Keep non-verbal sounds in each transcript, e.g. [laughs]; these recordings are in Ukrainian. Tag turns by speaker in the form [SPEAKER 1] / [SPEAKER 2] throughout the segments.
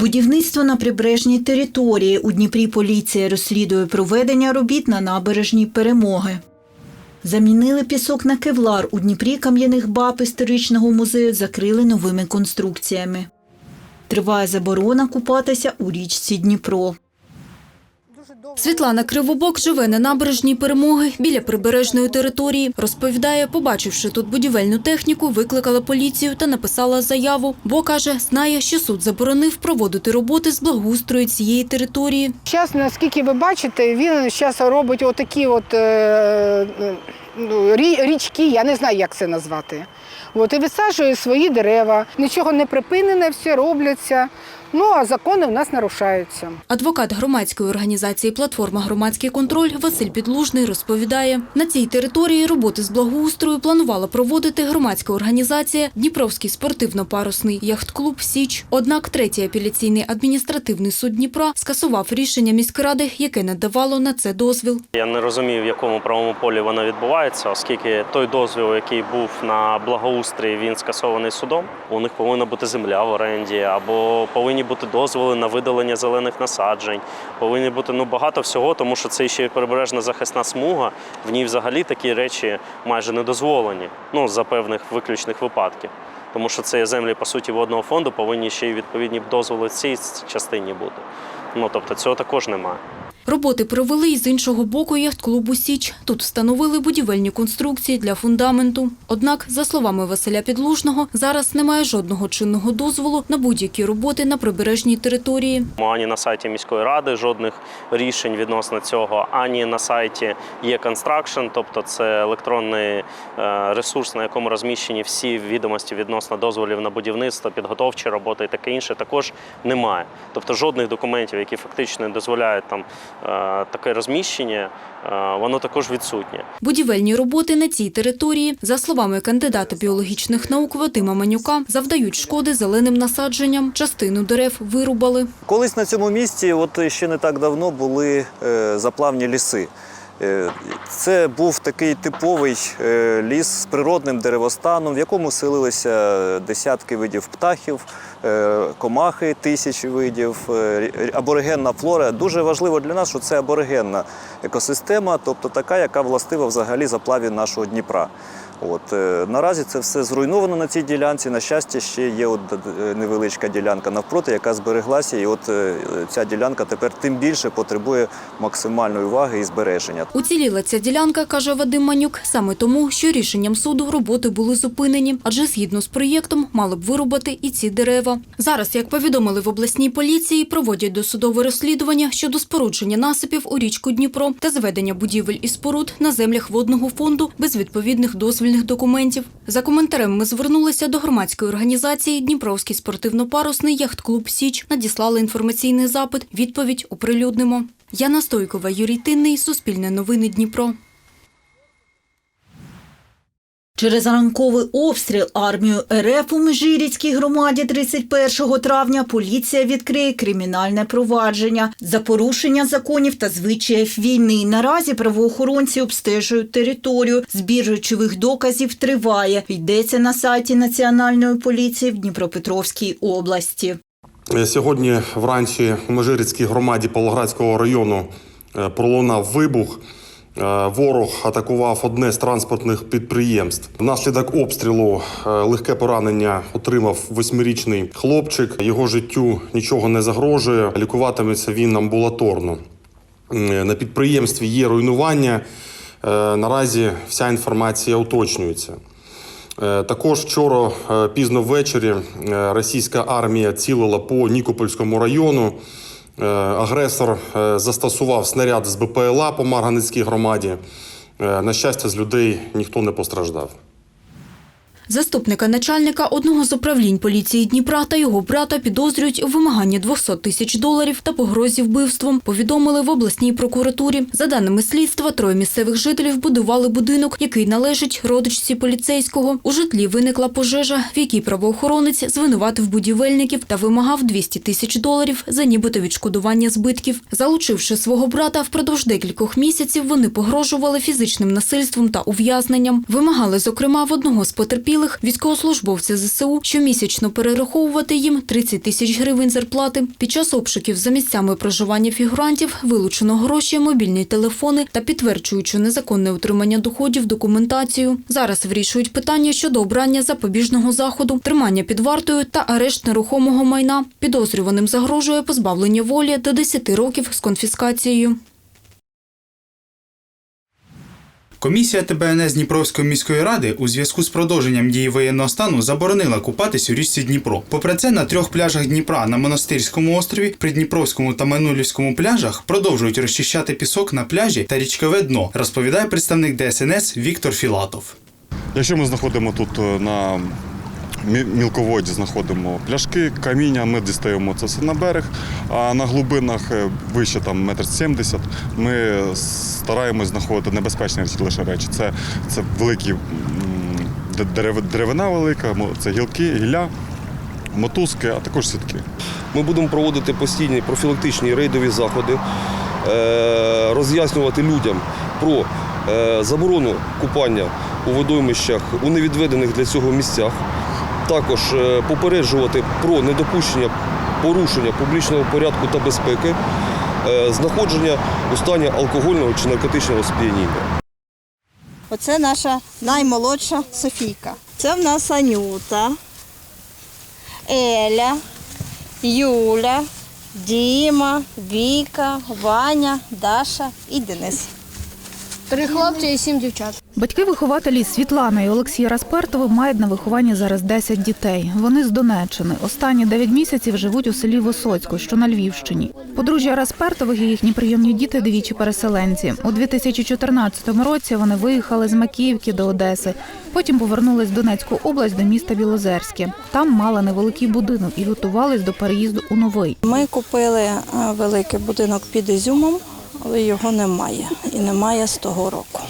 [SPEAKER 1] Будівництво на прибережній території. У Дніпрі поліція розслідує проведення робіт на набережній перемоги. Замінили пісок на кевлар. У Дніпрі кам'яних баб історичного музею закрили новими конструкціями. Триває заборона купатися у річці Дніпро.
[SPEAKER 2] Світлана Кривобок живе на набережній перемоги біля прибережної території. Розповідає, побачивши тут будівельну техніку, викликала поліцію та написала заяву, бо каже, знає, що суд заборонив проводити роботи з благоустрою цієї території.
[SPEAKER 3] Зараз, наскільки ви бачите, він зараз робить отакі от, е, е, ну, річки, я не знаю, як це назвати. От, і висаджує свої дерева. Нічого не припинене, все робляться. Ну а закони в нас нарушаються.
[SPEAKER 2] Адвокат громадської організації «Платформа Громадський контроль» Василь Підлужний розповідає, на цій території роботи з благоустрою планувала проводити громадська організація Дніпровський спортивно-парусний яхт-клуб «Січ». Однак третій апеляційний адміністративний суд Дніпра скасував рішення міськради, яке надавало на це дозвіл.
[SPEAKER 4] Я не розумію, в якому правовому полі воно відбувається, оскільки той дозвіл, який був на благоустрій, він скасований судом. У них повинна бути земля в оренді, або повинні бути дозволи на видалення зелених насаджень. Повинні бути ну багато всього, тому що це ще й прибережна захисна смуга. В ній взагалі такі речі майже не дозволені. Ну за певних виключних випадків. Тому що це є землі по суті водного фонду, повинні ще й відповідні дозволи цій частині бути. Ну тобто цього також немає.
[SPEAKER 2] Роботи провели і з іншого боку яхт-клубу «Січ». Тут встановили будівельні конструкції для фундаменту. Однак, за словами Василя Підлужного, зараз немає жодного чинного дозволу на будь-які роботи на прибережній території.
[SPEAKER 4] Ані на сайті міської ради жодних рішень відносно цього, ані на сайті є Construction, тобто це електронний е, ресурс, на якому розміщені всі відомості відносно дозволів на будівництво, підготовчі роботи і таке інше, також немає. Тобто жодних документів, які фактично дозволяють там таке розміщення, е, воно також відсутнє.
[SPEAKER 2] Будівельні роботи на цій території, за словами кандидата біологічних наук Вадима Манюка, завдають шкоди зеленим насадженням. Частину дерев вирубали.
[SPEAKER 5] Колись на цьому місці, от ще не так давно, були е, заплавні ліси. Е, Це був такий типовий е, ліс з природним деревостаном, в якому селилися десятки видів птахів, е, комахи тисячі видів, аборигенна флора. Дуже важливо для нас, що це аборигенна екосистема, тобто така, яка властива взагалі заплаві нашого Дніпра. От е, наразі це все зруйновано на цій ділянці. На щастя, ще є от е, невеличка ділянка навпроти, яка збереглася, і от е, ця ділянка тепер тим більше потребує максимальної уваги і збереження.
[SPEAKER 2] Уціліла ця ділянка, каже Вадим Манюк, саме тому, що рішенням суду роботи були зупинені, адже згідно з проєктом мали б вирубати і ці дерева. Зараз, як повідомили в обласній поліції, проводять досудове розслідування щодо спорудження насипів у річку Дніпро та зведення будівель і споруд на землях водного фонду без відповідних дозвільних документів. За коментарем ми звернулися до громадської організації Дніпровський спортивно-парусний яхт-клуб Січ. Надіслали інформаційний запит. Відповідь оприлюднимо. Яна Стойкова, Юрій Тинний, Суспільне новини Дніпро.
[SPEAKER 1] Через ранковий обстріл армію РФ у Межиріцькій громаді 31 травня поліція відкриє кримінальне провадження за порушення законів та звичаїв війни. Наразі правоохоронці обстежують територію. Збір речових доказів триває. Йдеться на сайті Національної поліції в Дніпропетровській області.
[SPEAKER 6] Е, Сьогодні вранці у Межирицькій громаді Павлоградського району е, пролунав вибух. Е, Ворог атакував одне з транспортних підприємств. Внаслідок обстрілу е, легке поранення отримав восьмирічний хлопчик. Його життю нічого не загрожує. Лікуватиметься він амбулаторно. На підприємстві є руйнування. Е, Наразі вся інформація уточнюється. Також вчора пізно ввечері російська армія цілила по Нікопольському району. Е, Агресор е, застосував снаряд з БПЛА по Марганицькій громаді. Е, На щастя, з людей ніхто не постраждав.
[SPEAKER 2] Заступника начальника одного з управлінь поліції Дніпра та його брата підозрюють у вимаганні 200 тисяч доларів та погрозі вбивством. Повідомили в обласній прокуратурі. За даними слідства, троє місцевих жителів будували будинок, який належить родичці поліцейського. У житлі виникла пожежа, в якій правоохоронець звинуватив будівельників та вимагав 200 тисяч доларів за нібито відшкодування збитків. Залучивши свого брата, впродовж декількох місяців вони погрожували фізичним насильством та ув'язненням. Вимагали, зокрема, в одного з потерпілих потерпілих військовослужбовці ЗСУ щомісячно перераховувати їм 30 тисяч гривень зарплати. Під час обшуків за місцями проживання фігурантів вилучено гроші, мобільні телефони та підтверджуючи незаконне отримання доходів документацію. Зараз вирішують питання щодо обрання запобіжного заходу, тримання під вартою та арешт нерухомого майна. Підозрюваним загрожує позбавлення волі до 10 років з конфіскацією.
[SPEAKER 7] Комісія ТБНС Дніпровської міської ради у зв'язку з продовженням дії воєнного стану заборонила купатись у річці Дніпро. Попри це, на трьох пляжах Дніпра на Монастирському острові, Придніпровському та Майнулівському пляжах продовжують розчищати пісок на пляжі та річкове дно, розповідає представник ДСНС Віктор Філатов.
[SPEAKER 6] Якщо ми знаходимо тут е, на мілководді знаходимо пляшки, каміння, ми дістаємо це все на берег. А на глибинах е, вище там метр сімдесят ми стараємось знаходити небезпечні лише речі. Це, це великі деревина велика, це гілки, гілля, мотузки, а також сітки.
[SPEAKER 8] Ми будемо проводити постійні профілактичні рейдові заходи, е, роз'яснювати людям про е, заборону купання у водоймищах у невідведених для цього місцях. Також е, попереджувати про недопущення порушення публічного порядку та безпеки, е, знаходження у стані алкогольного чи наркотичного сп'яніння.
[SPEAKER 9] Оце наша наймолодша Софійка. Це в нас Анюта, Еля, Юля, Діма, Віка, Ваня, Даша і Денис.
[SPEAKER 10] Три хлопці і сім дівчат.
[SPEAKER 11] Батьки-вихователі Світлана і Олексій Распертови мають на вихованні зараз 10 дітей. Вони з Донеччини. Останні 9 місяців живуть у селі Висоцько, що на Львівщині. Подружжя Распертових і їхні прийомні діти двічі переселенці. У 2014 році вони виїхали з Макіївки до Одеси. Потім повернулись в Донецьку область до міста Білозерське. Там мали невеликий будинок і готувались до переїзду у новий.
[SPEAKER 9] Ми купили е, великий будинок під Ізюмом, але його немає. І немає з того року.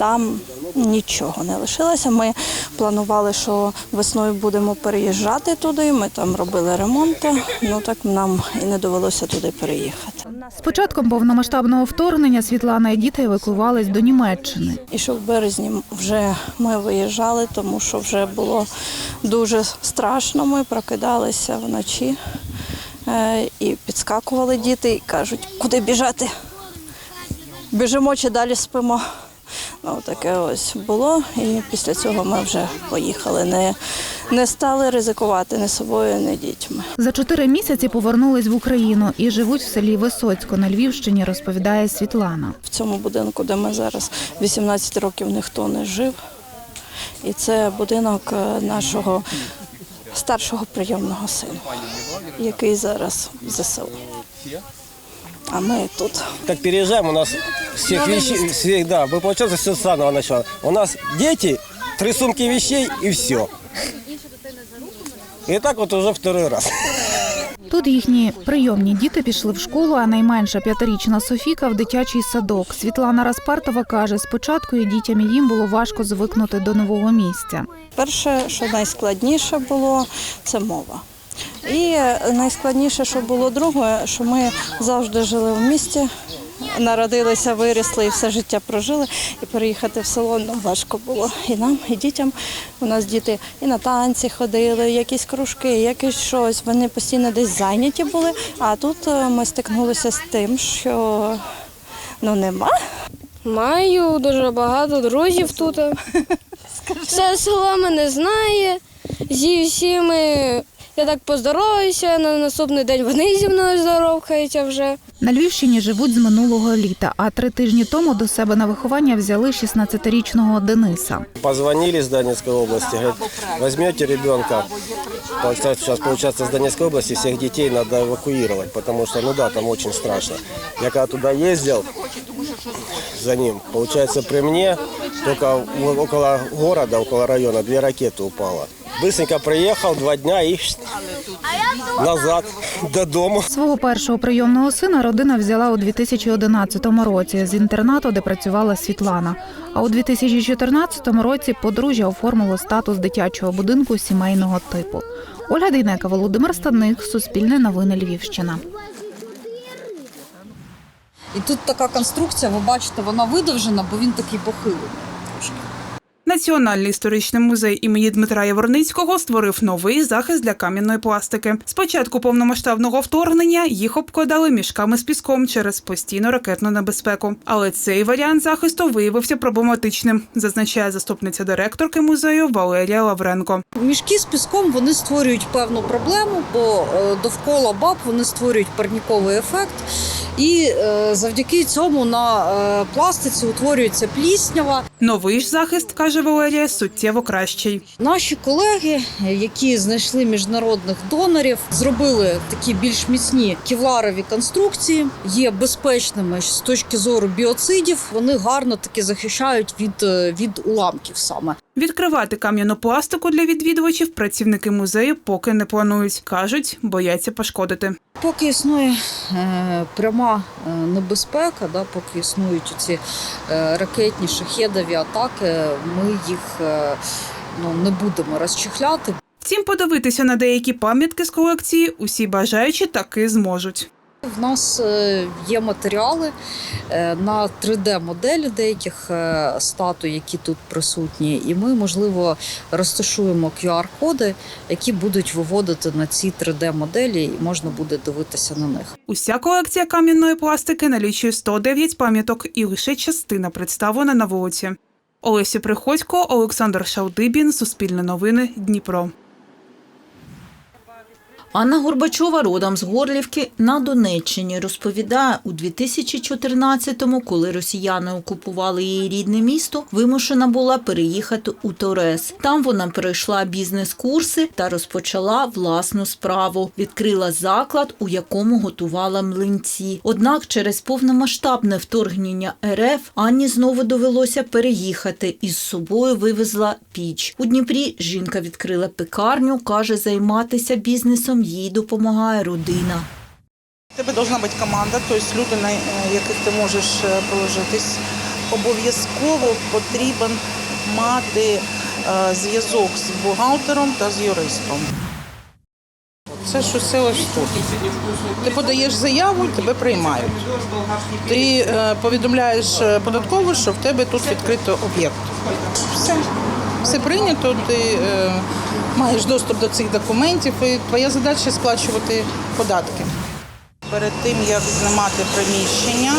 [SPEAKER 9] Там нічого не лишилося. Ми планували, що весною будемо переїжджати туди. Ми там робили ремонти. Ну так нам і не довелося туди переїхати.
[SPEAKER 11] З початком повномасштабного вторгнення Світлана і діти евакуювались до Німеччини.
[SPEAKER 9] І що в березні вже ми виїжджали, тому що вже було дуже страшно. Ми прокидалися вночі е, і підскакували діти і кажуть, куди біжати. Біжимо чи далі спимо. Ну, таке ось було. І після цього ми вже поїхали. Не, не стали ризикувати ні собою, ні дітьми.
[SPEAKER 11] За чотири місяці повернулись в Україну і живуть в селі Висоцько на Львівщині, розповідає Світлана.
[SPEAKER 9] В цьому будинку, де ми зараз 18 років ніхто не жив. І це будинок е, нашого старшого прийомного сина, який зараз в ЗСУ. А ми тут.
[SPEAKER 12] Как переезжаем, у нас всех вещей, всех, да, мы получается все с самого начала. У нас дети, три сумки вещей и все. И так вот уже второй раз.
[SPEAKER 11] Тут їхні прийомні діти пішли в школу, а найменша п'ятирічна Софіка в дитячий садок. Світлана Распартова каже, спочатку і дітям і їм було важко звикнути до нового місця.
[SPEAKER 9] Перше, що найскладніше було, це мова. І найскладніше, що було друге, що ми завжди жили в місті, народилися, виросли і все життя прожили. І переїхати в село нам важко було. І нам, і дітям. У нас діти і на танці ходили, якісь кружки, якесь щось. Вони постійно десь зайняті були. А тут е, ми стикнулися з тим, що ну нема.
[SPEAKER 10] Маю дуже багато друзів тут. [laughs] Все село мене знає. Зі всіми я так поздороваюся, на наступний день вони зі мною здоровкаються вже.
[SPEAKER 11] На Львівщині живуть з минулого літа, а три тижні тому до себе на виховання взяли 16-річного Дениса.
[SPEAKER 12] Позвонили с Донецкой области, говорят, возьмете ребенка. Получается, сейчас, получается, с Донецкой области всех детей надо эвакуировать, потому что, ну да, там очень страшно. Я когда туда ездил за ним, получается, при мне только около города, около района, две ракеты упало. Быстренько приехал, два дня и назад, до дому.
[SPEAKER 11] Свого першого прийомного сина родина взяла у 2011 році з інтернату, де працювала Світлана. А у 2014 році подружжя оформило статус дитячого будинку сімейного типу. Ольга Дейнека, Володимир Стадник, Суспільне новини Львівщина.
[SPEAKER 13] І тут така конструкція, ви бачите, вона видовжена, бо він такий похилий. Національний історичний музей імені Дмитра Яворницького створив новий захист для кам'яної пластики. Спочатку повномасштабного вторгнення їх обкладали мішками з піском через постійну ракетну небезпеку. Але цей варіант захисту виявився проблематичним, зазначає заступниця директорки музею Валерія Лавренко.
[SPEAKER 14] Мішки з піском вони створюють певну проблему, бо е, довкола баб вони створюють парніковий ефект. І е, завдяки цьому на е, пластиці утворюється пліснява.
[SPEAKER 13] Новий ж захист, каже Валерія, суттєво кращий.
[SPEAKER 14] Наші колеги, які знайшли міжнародних донорів, зробили такі більш міцні кевларові конструкції, є безпечними з точки зору біоцидів. Вони гарно таки захищають від, е, від уламків саме.
[SPEAKER 13] Відкривати кам'яну пластику для відвідувачів працівники музею поки не планують. кажуть, бояться пошкодити.
[SPEAKER 14] Поки існує е, пряма е, небезпека, да, поки існують ці е, ракетні шахедові атаки, ми їх ну, не будемо розчехляти.
[SPEAKER 13] Втім, подивитися на деякі пам'ятки з колекції усі бажаючі таки зможуть.
[SPEAKER 14] В нас е, є матеріали е, на 3D-моделі деяких е, статуй, які тут присутні, і ми, можливо, розташуємо QR-коди, які будуть виводити на ці 3D-моделі, і можна буде дивитися на них.
[SPEAKER 13] Уся колекція кам'яної пластики налічує 109 пам'яток, і лише частина представлена на вулиці. Олеся Приходько, Олександр Шалдибін, Суспільне новини, Дніпро.
[SPEAKER 1] Анна Горбачова родом з Горлівки на Донеччині розповідає, у 2014-му, коли росіяни окупували її рідне місто, вимушена була переїхати у Торез. Там вона перейшла бізнес-курси та розпочала власну справу. Відкрила заклад, у якому готувала млинці. Однак через повномасштабне вторгнення РФ Анні знову довелося переїхати і з собою вивезла піч. У Дніпрі жінка відкрила пекарню, каже, займатися бізнесом їй допомагає родина.
[SPEAKER 15] У тебе повинна бути команда, тобто люди, на е, яких ти можеш е, положитись. Обов'язково потрібен мати е, зв'язок з бухгалтером та з юристом. Це ж усе ось. Ти подаєш заяву, тебе приймають. Ти повідомляєш податково, що в тебе тут відкрито об'єкт. Все. Все прийнято, ти маєш доступ до цих документів, і твоя задача сплачувати податки. Перед тим як знімати приміщення,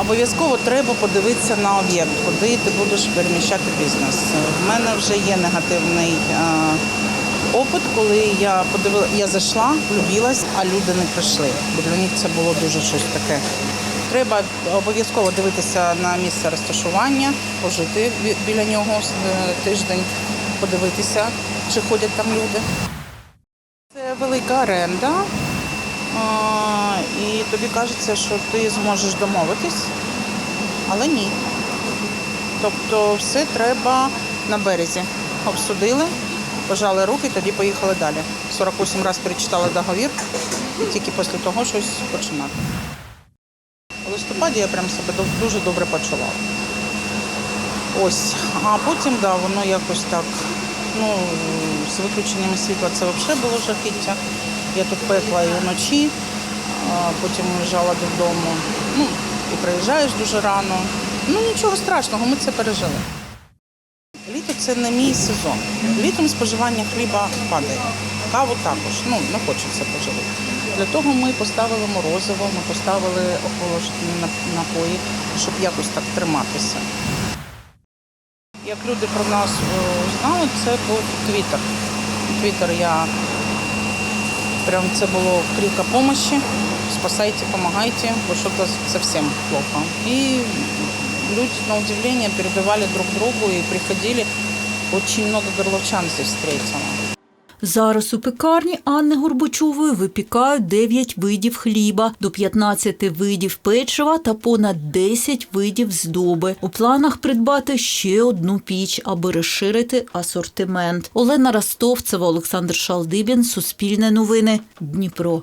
[SPEAKER 15] обов'язково треба подивитися на об'єкт, куди ти будеш переміщати бізнес. У мене вже є негативний е, опит, коли я подивила, я зайшла, влюбилась, а люди не прийшли. Бо для них це було дуже щось таке. Треба обов'язково дивитися на місце розташування, пожити біля нього е, тиждень, подивитися, чи ходять там люди. Це велика оренда. І тобі кажеться, що ти зможеш домовитись, але ні. Тобто все треба на березі. Обсудили, пожали руки, тоді поїхали далі. 48 разів перечитали договір і тільки після того щось починати. У листопаді я прям себе дуже добре почувала. Ось, а потім, да, воно якось так, ну, з виключенням світла це взагалі було жахіття. Я тут пекла і вночі, потім уїжджала додому. Ну, і приїжджаєш дуже рано. Ну нічого страшного, ми це пережили. Літо це не мій сезон. Літом споживання хліба падає. Каву також. Ну, не хочеться поживити. Для того ми поставили морозиво, ми поставили охолоджені напої, щоб якось так триматися. Як люди про нас знають, знали, це був Твіттер. Твіттер я прям це було крик о помощи. Спасайте, помогайте, бо что-то совсем плохо. И люди, на удивление, перебивали друг другу и приходили. Очень много горловчан здесь встретила.
[SPEAKER 1] Зараз у пекарні Анни Горбачової випікають 9 видів хліба, до 15 видів печива та понад 10 видів здоби. У планах придбати ще одну піч, аби розширити асортимент. Олена Ростовцева, Олександр Шалдибін, Суспільне новини, Дніпро.